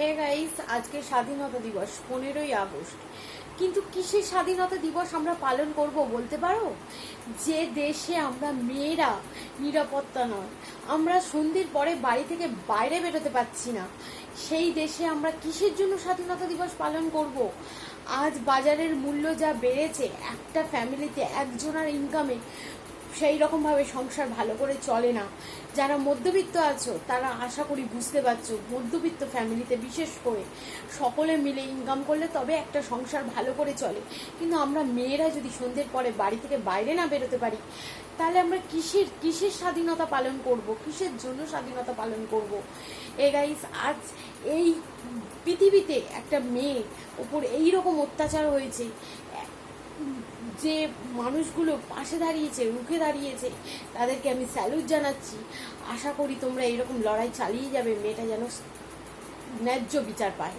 Hey guys, আজকে স্বাধীনতা দিবস, পনেরোই আগস্ট। কিন্তু কিসের স্বাধীনতা দিবস আমরা পালন করব বলতে পারো? যে দেশে আমরা মেয়েরা নিরাপত্তা নয়, আমরা সন্ধ্যের পরে বাড়ি থেকে বাইরে বেরোতে পারছি না, সেই দেশে আমরা কিসের জন্য স্বাধীনতা দিবস পালন করব? আজ বাজারের মূল্য যা বেড়েছে, একটা ফ্যামিলিতে একজনের ইনকামে সেই রকমভাবে সংসার ভালো করে চলে না। যারা মধ্যবিত্ত আছো, তারা আশা করি বুঝতে পারছ, মধ্যবিত্ত ফ্যামিলিতে বিশেষ করে সকলে মিলে ইনকাম করলে তবে একটা সংসার ভালো করে চলে। কিন্তু আমরা মেয়েরা যদি সন্ধ্যের পরে বাড়ি থেকে বাইরে না বেরোতে পারি, তাহলে আমরা কিসের কিসের স্বাধীনতা পালন করব? কিসের জন্য স্বাধীনতা পালন করব? এ গাইস আজ এই পৃথিবীতে একটা মেয়ে ওপর এই রকম অত্যাচার হয়েছে যে মানুষগুলো পাশে দাঁড়িয়েছে, রুখে দাঁড়িয়েছে, তাদেরকে আমি স্যালুট জানাচ্ছি। আশা করি তোমরা এরকম লড়াই চালিয়ে যাবে, মেয়েটা যেন ন্যায্য বিচার পায়।